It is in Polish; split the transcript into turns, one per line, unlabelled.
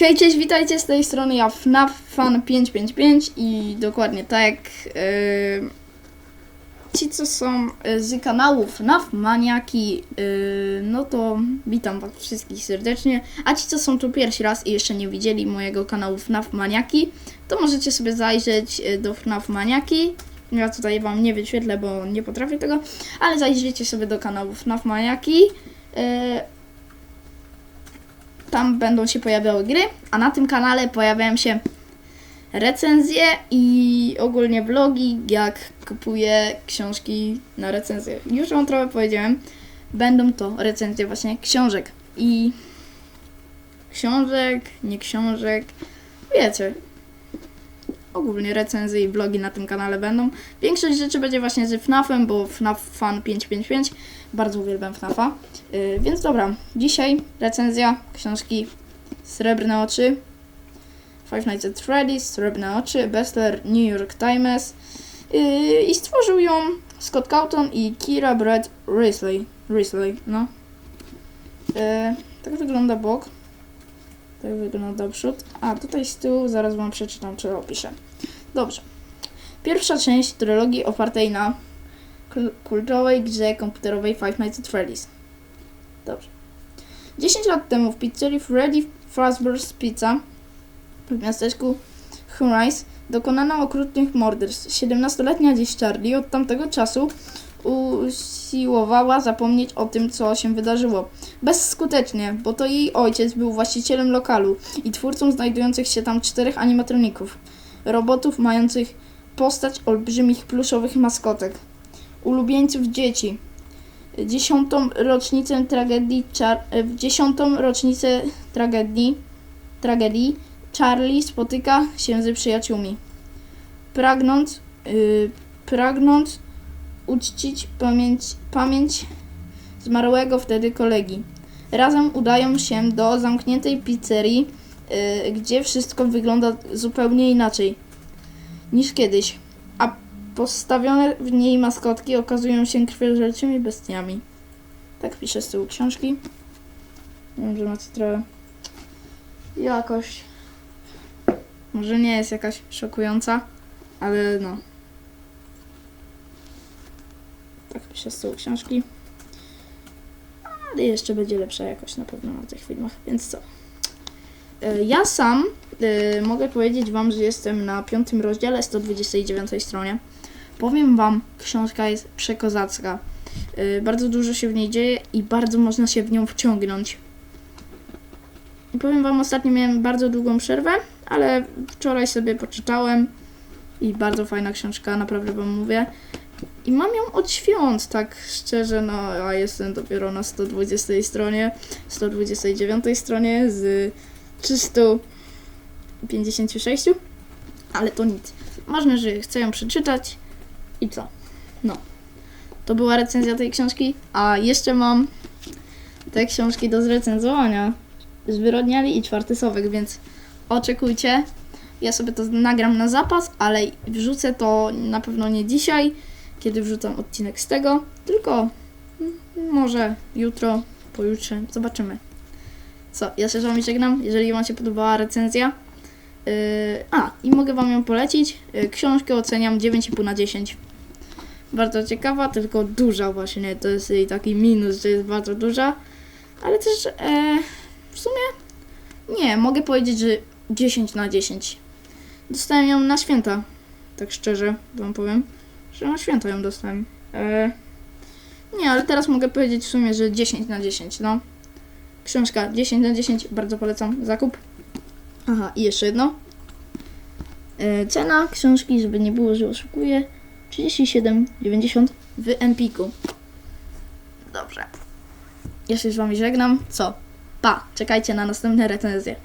Hej, cześć, witajcie z tej strony ja FNAF Fan 555 i dokładnie tak yy, ci co są yy, z kanału FNAF Maniaki, yy, no to witam was wszystkich serdecznie, a ci co są tu pierwszy raz i jeszcze nie widzieli mojego kanału FNAF Maniaki, to możecie sobie zajrzeć yy, do FNAF Maniaki. Ja tutaj wam nie wyświetlę, bo nie potrafię tego, ale zajrzyjcie sobie do kanału FNAF Maniaki. Yy, tam będą się pojawiały gry, a na tym kanale pojawiają się recenzje i ogólnie vlogi, jak kupuję książki na recenzję. Już wam trochę powiedziałem, będą to recenzje właśnie książek i książek, nie książek, wiecie. Ogólnie recenzje i vlogi na tym kanale będą. Większość rzeczy będzie właśnie z FNAF-em, bo FNAF Fan 555. Bardzo uwielbiam FNAF-a. Yy, więc dobra, dzisiaj recenzja książki Srebrne Oczy. Five Nights at Freddy's, Srebrne Oczy, bestseller New York Times. Yy, I stworzył ją Scott Cawthon i Kira Brett Risley. Risley, no. Yy, tak wygląda bok. Tak wygląda przód. A tutaj z tyłu zaraz wam przeczytam, czy opiszę. Dobrze. Pierwsza część trylogii opartej na kul- kultowej grze komputerowej Five Nights at Freddy's. Dobrze. 10 lat temu w pizzerii Freddy Fazbear's Pizza w miasteczku Hurais dokonano okrutnych morderstw. 17-letnia dziś Charlie od tamtego czasu usiłowała zapomnieć o tym, co się wydarzyło. Bezskutecznie, bo to jej ojciec był właścicielem lokalu i twórcą znajdujących się tam czterech animatroników. Robotów mających postać olbrzymich pluszowych maskotek. Ulubieńców dzieci. Dziesiątą rocznicę tragedii, Char- w dziesiątą rocznicę tragedii, tragedii Charlie spotyka się ze przyjaciółmi. Pragnąc, yy, pragnąc uczcić pamięć, pamięć zmarłego wtedy kolegi. Razem udają się do zamkniętej pizzerii, yy, gdzie wszystko wygląda zupełnie inaczej niż kiedyś, a postawione w niej maskotki okazują się krwiożerczymi bestiami. Tak pisze z tyłu książki. Wiem, że macie trochę jakość. Może nie jest jakaś szokująca, ale no. Pisze z tyłu książki. Ale jeszcze będzie lepsza jakość na pewno na tych filmach, więc co? E, Ja sam e, mogę powiedzieć Wam, że jestem na piątym rozdziale, 129 stronie. Powiem Wam, książka jest przekozacka. E, Bardzo dużo się w niej dzieje i bardzo można się w nią wciągnąć. I Powiem Wam, ostatnio miałem bardzo długą przerwę, ale wczoraj sobie poczytałem i bardzo fajna książka, naprawdę Wam mówię. I mam ją od świąt, tak szczerze, no a jestem dopiero na 120 stronie, 129 stronie z 356, ale to nic. Ważne, że chcę ją przeczytać i co? No. To była recenzja tej książki, a jeszcze mam te książki do zrecenzowania. Zwyrodniali i czwarty sowek, więc oczekujcie. Ja sobie to nagram na zapas, ale wrzucę to na pewno nie dzisiaj, kiedy wrzucam odcinek z tego, tylko może jutro, pojutrze, zobaczymy. Co, ja się z Wami żegnam, jeżeli Wam się podobała recenzja. Yy, a, i mogę Wam ją polecić. Yy, książkę oceniam 9,5 na 10. Bardzo ciekawa, tylko duża właśnie. To jest jej taki minus, że jest bardzo duża. Ale też e, w sumie nie, mogę powiedzieć, że 10 na 10. Dostałem ją na święta. Tak szczerze Wam powiem, że na święta ją dostałem. E, nie, ale teraz mogę powiedzieć w sumie, że 10 na 10, no. Książka 10 na 10, bardzo polecam zakup. Aha, i jeszcze jedno. E, cena książki, żeby nie było, że oszukuję, 37,90 w Empiku. Dobrze. Ja się z Wami żegnam. Co? Pa, czekajcie na następne recenzje.